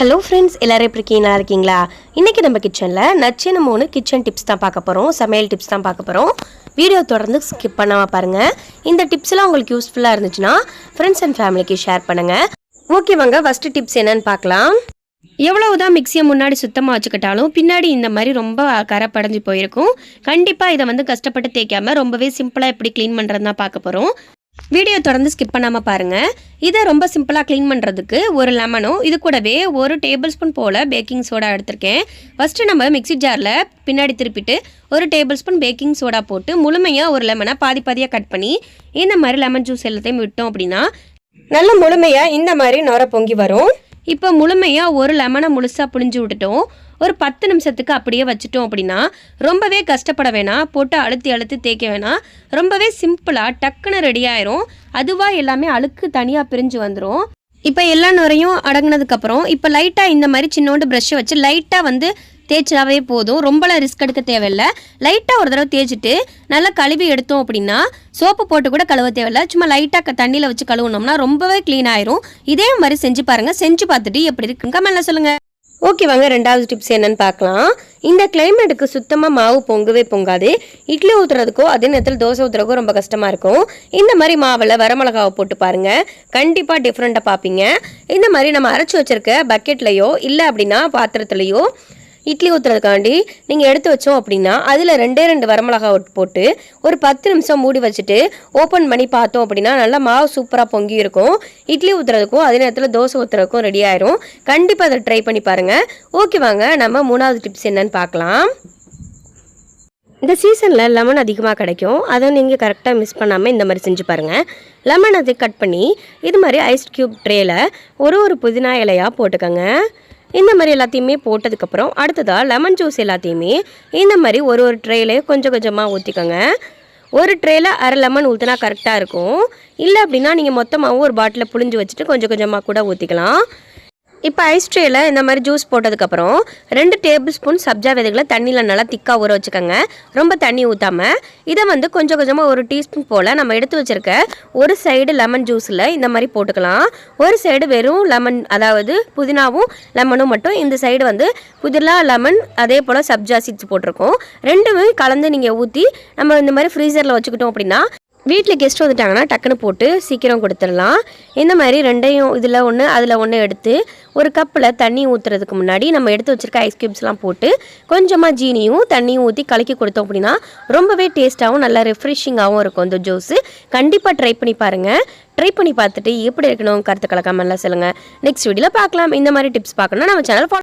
Hello friends எல்லோரும் எப்படி இருக்கீங்க? இருக்கீங்களா? இன்றைக்கி நம்ம கிச்சனில் நச்சின மூணு கிச்சன் டிப்ஸ் தான் பார்க்க போகிறோம் சமையல் டிப்ஸ் தான் பார்க்க போகிறோம் வீடியோ தொடர்ந்து ஸ்கிப் பண்ணாமல் பாருங்கள் இந்த டிப்ஸ்லாம் உங்களுக்கு யூஸ்ஃபுல்லாக இருந்துச்சுன்னா ஃப்ரெண்ட்ஸ் அண்ட் ஃபேமிலிக்கு ஷேர் பண்ணுங்கள் ஓகே வாங்க ஃபஸ்ட்டு டிப்ஸ் என்னென்னு பார்க்கலாம். எவ்வளவுதான் மிக்சியை முன்னாடி சுத்தமாக வச்சுக்கிட்டாலும் பின்னாடி இந்த மாதிரி ரொம்ப கரை படைஞ்சு போயிருக்கும். கண்டிப்பாக இதை வந்து கஷ்டப்பட்டு தேய்க்காம ரொம்பவே சிம்பிளாக எப்படி க்ளீன் பண்ணுறது தான் பார்க்க போகிறோம் வீடியோ தொடர்ந்து ஸ்கிப் பண்ணாமல் பாருங்கள் இதை ரொம்ப சிம்பிளாக க்ளீன் பண்ணுறதுக்கு ஒரு லெமனும் இது கூடவே ஒரு டேபிள் ஸ்பூன் போல் பேக்கிங் சோடா எடுத்திருக்கேன். ஃபஸ்ட்டு நம்ம மிக்ஸி ஜாரில் பின்னாடி திருப்பிட்டு ஒரு டேபிள் ஸ்பூன் பேக்கிங் சோடா போட்டு முழுமையாக ஒரு லெமனை பாதி பாதியாக கட் பண்ணி இந்த மாதிரி லெமன் ஜூஸ் எல்லாத்தையும் விட்டோம் அப்படின்னா நல்ல முழுமையாக இந்த மாதிரி நுர பொங்கி வரும். இப்போ முழுமையாக ஒரு லெமனை முழுசாக புழிஞ்சு விட்டுட்டோம். ஒரு பத்து நிமிஷத்துக்கு அப்படியே வச்சுட்டோம் அப்படின்னா ரொம்பவே கஷ்டப்பட வேணாம். போட்டு அழுத்தி அழுத்தி தேய்க்க வேணாம். ரொம்பவே சிம்பிளாக டக்குன்னு ரெடி ஆயிரும். அதுவாக எல்லாமே அழுக்கு தனியாக பிரிஞ்சு வந்துடும் இப்போ எல்லா நுரையும் அடங்கினதுக்கப்புறம் இப்போ லைட்டாக இந்த மாதிரி சின்னோண்டு ப்ரஷ்ஷை வச்சு லைட்டாக வந்து தேய்ச்சாவே போதும். ரொம்பலாம் ரிஸ்க் எடுக்க தேவையில்ல. லைட்டாக ஒரு தடவை தேய்ச்சிட்டு நல்லா கழுவி எடுத்தோம் அப்படின்னா சோப்பு போட்டு கூட கழுவ தேவையில்லை. சும்மா லைட்டாக தண்ணியில் வச்சு கழுவுனோம்னா ரொம்பவே க்ளீன் ஆயிரும். இதே மாதிரி செஞ்சு பாருங்கள் செஞ்சு பார்த்துட்டு எப்படி இருக்குங்க மேலே சொல்லுங்கள் ஓகே வாங்க ரெண்டாவது டிப்ஸ் என்னன்னு பார்க்கலாம். இந்த கிளைமேட்டுக்கு சுத்தமாக மாவு பொங்கவே பொங்காது. இட்லி ஊற்றுறதுக்கோ அதே நேரத்தில் தோசை ஊற்றுறதுக்கோ ரொம்ப கஷ்டமாக இருக்கும். இந்த மாதிரி மாவில் வரமிளகாவை போட்டு பாருங்கள் கண்டிப்பாக டிஃப்ரெண்ட்டாக பார்ப்பீங்க. இந்த மாதிரி நம்ம அரைச்சி வச்சிருக்க பக்கெட்லேயோ இல்லை அப்படின்னா பாத்திரத்துலேயோ இட்லி ஊற்றுறதுக்காண்டி நீங்கள் எடுத்து வச்சோம் அப்படின்னா அதில் ரெண்டே ரெண்டு வரமிளகா போட்டு ஒரு பத்து நிமிஷம் மூடி வச்சுட்டு ஓப்பன் பண்ணி பார்த்தோம் அப்படின்னா நல்லா மாவு சூப்பராக பொங்கி இருக்கும். இட்லி ஊற்றுறதுக்கும் அதே நேரத்தில் தோசை ஊற்றுறதுக்கும் ரெடி ஆயிரும். கண்டிப்பாக அதை ட்ரை பண்ணி பாருங்கள் ஓகே வாங்க நம்ம மூணாவது டிப்ஸ் என்னன்னு பார்க்கலாம். இந்த சீசனில் லெமன் அதிகமாக கிடைக்கும். அதை நீங்கள் கரெக்டாக மிஸ் பண்ணாமல் இந்த மாதிரி செஞ்சு பாருங்கள் லெமன் அதை கட் பண்ணி இது மாதிரி ஐஸ் க்யூப் ட்ரேயில் ஒரு ஒரு புதினா இலையாக போட்டுக்கோங்க. இந்த மாதிரி எல்லாத்தையுமே போட்டதுக்கப்புறம் அடுத்ததாக லெமன் ஜூஸ் எல்லாத்தையுமே இந்த மாதிரி ஒரு ஒரு ட்ரேல கொஞ்சம் கொஞ்சமாக ஊற்றிக்கோங்க ஒரு ட்ரேயில் அரை லெமன் ஊற்றினா கரெக்டாக இருக்கும். இல்லை அப்படின்னா நீங்கள் மொத்தமாகவும் ஒரு பாட்டிலில் புழிஞ்சு வச்சுட்டு கொஞ்சம் கொஞ்சமாக கூட ஊற்றிக்கலாம் இப்போ ஐஸ் ட்ரேயில் இந்த மாதிரி ஜூஸ் போட்டதுக்கப்புறம் ரெண்டு டேபிள் ஸ்பூன் சப்ஜா விதைகளை தண்ணியில் நல்லா திக்காக ஊற வச்சுக்கோங்க. ரொம்ப தண்ணி ஊற்றாமல் இதை வந்து கொஞ்சம் கொஞ்சமாக ஒரு டீஸ்பூன் போல் நம்ம எடுத்து வச்சுருக்க ஒரு சைடு லெமன் ஜூஸில் இந்த மாதிரி போட்டுக்கலாம். ஒரு சைடு வெறும் லெமன் அதாவது புதினாவும் லெமனும் மட்டும் இந்த சைடு வந்து புதினா லெமன் அதே போல் சப்ஜா சீட்ஸ் போட்டிருக்கோம். ரெண்டுமே கலந்து நீங்கள் ஊற்றி நம்ம இந்த மாதிரி ஃப்ரீசரில் வச்சுக்கிட்டோம் அப்படின்னா வீட்டில் கெஸ்ட் வந்துட்டாங்கன்னா டக்குன்னு போட்டு சீக்கிரம் கொடுத்துடலாம். இந்த மாதிரி ரெண்டையும் இதில் ஒன்று அதில் ஒன்று எடுத்து ஒரு கப்பில் தண்ணி ஊற்றுறதுக்கு முன்னாடி நம்ம எடுத்து வச்சுருக்க ஐஸ் க்யூப்ஸ்லாம் போட்டு கொஞ்சமாக ஜீனியும் தண்ணியும் ஊற்றி கலக்கி கொடுத்தோம் அப்படின்னா ரொம்பவே டேஸ்ட்டாகவும் நல்லா ரெஃப்ரெஷிங்காகவும் இருக்கும் இந்த ஜூஸு கண்டிப்பாக ட்ரை பண்ணி பாருங்கள் ட்ரை பண்ணி பார்த்துட்டு எப்படி இருக்கணும் கருத்து கலக்காமலாம் சொல்லுங்கள் நெக்ஸ்ட் வீடியோவில் பார்க்கலாம். இந்த மாதிரி டிப்ஸ் பார்க்கணும்னா நம்ம சேனல்